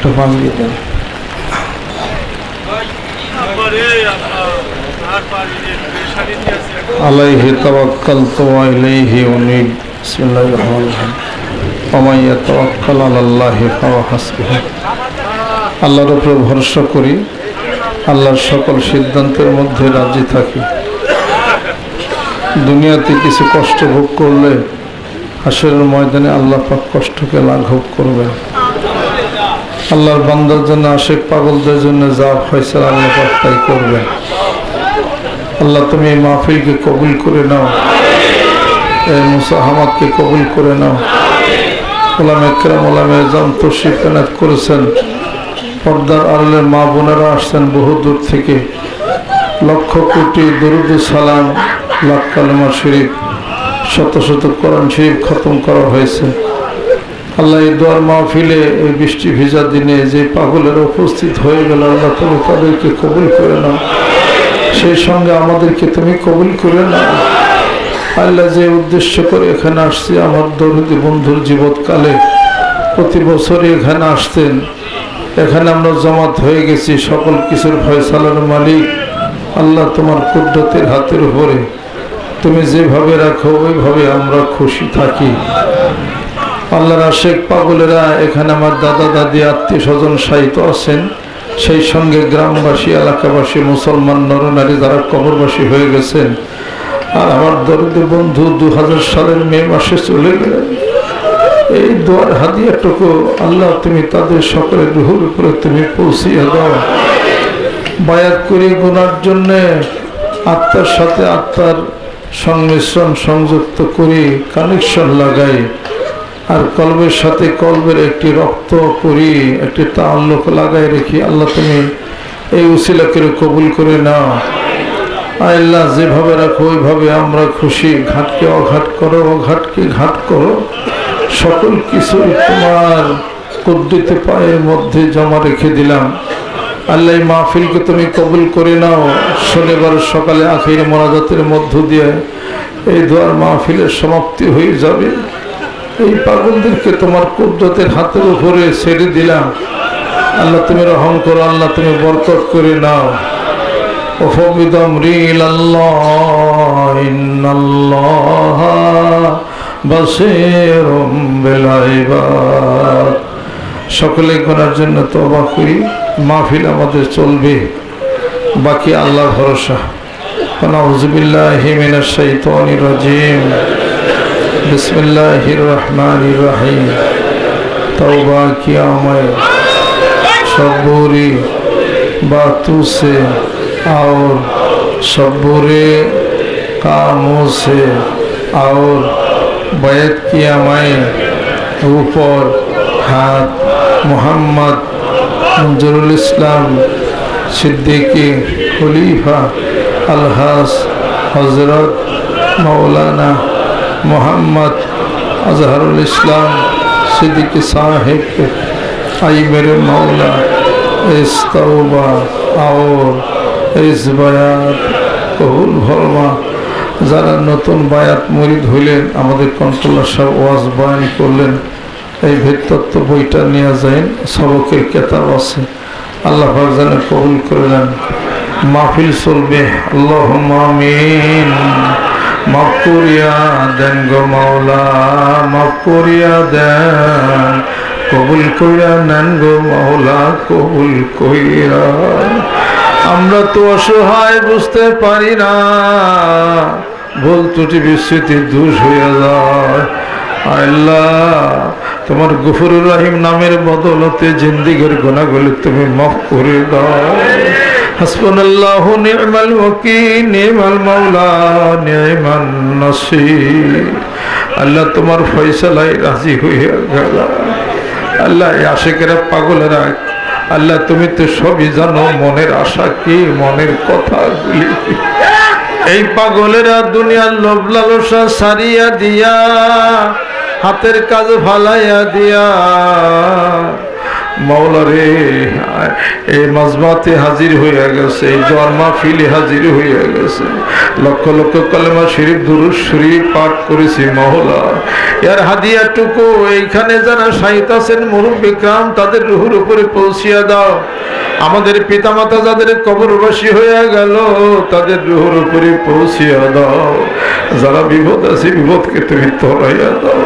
একটা দিয়ে দেন। আলাইহি বিসমিল্লাহির রহমানির রহিম আলাল্লাহি ফাহুয়া হাসবুহ। আল্লাহর উপর ভরসা করি, আল্লাহর সকল সিদ্ধান্তের মধ্যে রাজি থাকি। দুনিয়াতে কিছু কষ্ট ভোগ করলে হাসরের ময়দানে আল্লাহ পাক কষ্টকে লাঘব করবেন। আল্লাহর বান্দার জন্য, আশেক পাগলদের জন্য যা ফয়সালা আল্লাহ তাই করবেন। আল্লাহ তুমি এই মাহফিলকে কবুল করে নাও। এই মুসাহামাদকে কবুল করে নাও। ওলাম একরাম, ওলাম এজাম তশিফ এনাত করেছেন। পর্দার আড়ালের মা বোনেরা আসছেন বহু দূর থেকে। লক্ষ কোটি দরুদ সালাম, লাখ শরীফ, শত শত কোরআন শরীফ খতম করা হয়েছে। আল্লাহ এই দোয়ার মাহফিলে এই বৃষ্টি ভিজা দিনে যে পাগলের উপস্থিত হয়ে গেল, আল্লাহ তুমি তাদেরকে কবুল করে নাও। সেই সঙ্গে আমাদেরকে তুমি কবুল করে নাও। আল্লাহ যে উদ্দেশ্য করে এখানে আসছি, আমার দরিদ্র বন্ধুর জীবৎকালে প্রতি বছরই এখানে আসতেন। এখানে আমরা জমাত হয়ে গেছি, সকল কিছুর ফয়সালার মালিক। আল্লাহ তোমার কুদ্রতের হাতের উপরে। তুমি যেভাবে রাখো, ওইভাবে আমরা খুশি থাকি। আল্লাহর আশেক পাগলেরা এখানে আমার দাদা, দাদি, আত্মীয় স্বজন সাহিত্য আছেন। সেই সঙ্গে গ্রামবাসী, এলাকাবাসী, মুসলমান, নরনারী যারা কবরবাসী হয়ে গেছেন। আর আমার দরিদ্র বন্ধু দু হাজার সালের মে মাসে চলে গেলেন। এই দোয়ার হাদিয়াটুকু আল্লাহ তুমি তাদের সকলের রুহুর উপরে তুমি পৌঁছিয়ে দাও। বায়াত করে গোনার জন্যে, আত্মার সাথে আত্মার সংমিশ্রণ সংযুক্ত করি কানেকশন লাগাই। আর কলবের সাথে কলবের একটি রক্ত করি, একটি তাল্লুক লাগাই রেখি আল্লাহ তুমি এই উসিলাকে কবুল করে নাও। আল্লাহ, যেভাবে রাখো, ওইভাবে আমরা খুশি। ঘাটকে অঘাট করো, অঘাটকে ঘাট করো। সকল কিছু তোমার কুদ্দিতে পায়ের মধ্যে জমা রেখে দিলাম। আল্লাহ, এই মাহফিলকে তুমি কবুল করে নাও। শনিবার সকালে আখির মোনাজাতের মধ্য দিয়ে এই দোয়ার মাহফিলের সমাপ্তি হয়ে যাবে। এই পাগলদেরকে তোমার কুদ্রতের হাতের উপরে ছেড়ে দিলাম আল্লাহ তুমি রহম করো আল্লাহ তুমি বরকত করে নাও وفوض أمري إلى الله إن الله بصير بالعباد সকলে করার জন্য তবা করি মাহফিল আমাদের চলবে বাকি আল্লাহ ভরসা নাউজুবিল্লাহ মিনাশ শাইতানির রাজিম بسم اللہ الرحمن الرحیم. توبہ کیا میں. شبوری باتوں سے اور شبوری کاموں سے اور بیعت کیا میں. اوپر ہاتھ محمد منظر الاسلام، صدیق خلیفہ الحاظ حضرت مولانا মোহাম্মদ আজহারুল ইসলাম সিদ্দিক সাহেব আই মৌলা এস আওর বায়াত কহুল ভরমা যারা নতুন বায়াত মরিদ হইলেন, আমাদের কন্ট্রোলার সাহেব ওয়াজ বয়ান করলেন, এই ভেদতত্ত্ব বইটা নিয়ে যায় সবকের কেতাব আছে। আল্লাহ যেন কবুল করলেন মাহফিল চলবে। আল্লাহ মামিন মাফ করিয়া দেন গো মাওলা, মাফ করিয়া দেন। কবুল কইরা নেন গো মাওলা, কবুল কইরা। আমরা তো অসহায়, বুঝতে পারি না। ভুল ত্রুটি বিস্মৃতি দূর হইয়া যায়। আল্লাহ, তোমার গফুরুর রহিম নামের বদলতে জিন্দিগের গোনাগুলি তুমি মাফ করে দাও। হাসবুনাল্লাহ নি'মাল ওয়াকিল, নি'মাল মাওলা নি'মান নাসির। আল্লাহ তোমার ফয়সালায় রাজি হইয়া গেল। আল্লাহ আশেকেরা পাগলেরা, আল্লাহ তুমি তো সবই জানো মনের আশা কি, মনের কথাগুলি এই পাগলেরা দুনিয়ার লোভ লালসা সারিয়া দিয়া, হাতের কাজ ভালাইয়া দিয়া মাওলা রে এই মাজমাতে হাজির হইয়া গেছে, এই জন্মা ফিলে হাজির হইয়া গেছে। লক্ষ লক্ষ কলেমা শরীফ, দুরুদ শরীফ পাঠ করেছি মহলা এর হাদিয়াটুকু, এইখানে যারা সাহিত আছেন, মুরব্বী কাম, তাদের রুহুর উপরে পৌঁছিয়া দাও। আমাদের পিতামাতা যাদের কবরবাসী হয়ে গেল, তাদের রুহুর উপরে পৌঁছিয়া দাও। যারা বিপদ আছে, বিপদকে তুমি তরাইয়া দাও।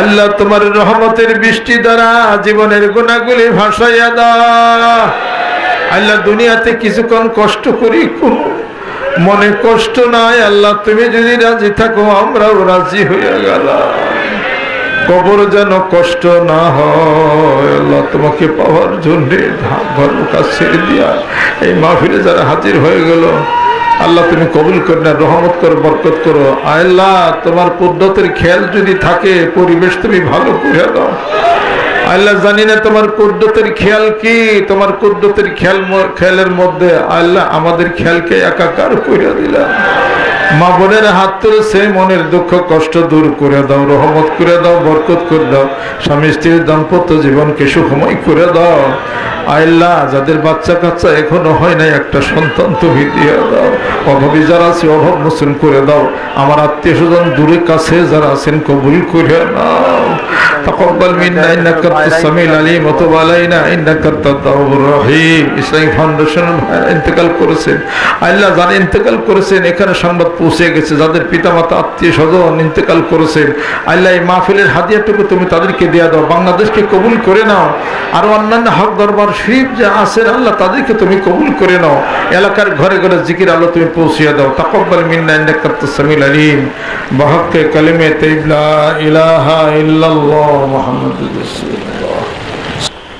আল্লাহ তোমার রহমতের বৃষ্টি দ্বারা জীবনের গুণাগুলি ভাসাইয়া দাও। আল্লাহ দুনিয়াতে কিছুক্ষণ কষ্ট করি কোন মনে কষ্ট নাই। আল্লাহ, তুমি যদি রাজি থাকো, আমরাও রাজি হইয়া গেলাম। কবর যেন কষ্ট না হয়। আল্লাহ তোমাকে পাওয়ার জন্য ছেড়ে দিয়া এই মাহফিলে যারা হাজির হয়ে গেল আল্লাহ তুমি কবুল করে না, রহমত করো, বরকত করো। আল্লাহ, তোমার পদ্ধতির খেয়াল যদি থাকে, পরিবেশ তুমি ভালো করে দাও। আল্লাহ, জানি না তোমার কুদ্দতের খেয়াল কি, তোমার কুদ্দতের খেয়াল খেয়ালের মধ্যে আল্লাহ, আমাদের খেয়ালকে একাকার করে দিলাম। মা বোনের হাত তুলেছে মনের দুঃখ কষ্ট দূর করে দাও রহমত করে দাও বরকত করে দাও স্বামী স্ত্রীর দাম্পত্য জীবনকে সুখময় করে দাও আল্লাহ যাদের বাচ্চা কাচ্চা এখনো হয় নাই একটা সন্তান তুমি দিয়ে দাও অভাবী যারা আছে অভাব মোচন করে দাও আমার আত্মীয় স্বজন দূরে কাছে যারা আছেন কবুল করে নাও تقبل منا انك انت السميع العليم وتب علينا انك انت التواب الرحيم ইসলামিক ফাউন্ডেশন ইন্তেকাল করেছেন আল্লাহ যারা ইন্তেকাল করেছেন এখানে সংবাদ পৌঁছে গেছে, যাদের পিতামাতা, আত্মীয় স্বজন ইন্তেকাল করেছেন আল্লাহ এই মাহফিলের হাদিয়াটুকু তুমি তাদেরকে দেয়া দাও, বাংলাদেশকে কবুল করে নাও। আর অন্যান্য হক দরবার শিব যা আছেন আল্লাহ তাদেরকে তুমি কবুল করে নাও। এলাকার ঘরে ঘরে জিকির আল্লাহ তুমি পৌঁছিয়ে দাও। তাকব্বাল মিন্না সামিউল আলিম। বাহাক্কে কালিমে তাইয়্যিব লা ইলাহা ইল্লাল্লাহ মুহাম্মাদুর রাসূলুল্লাহ।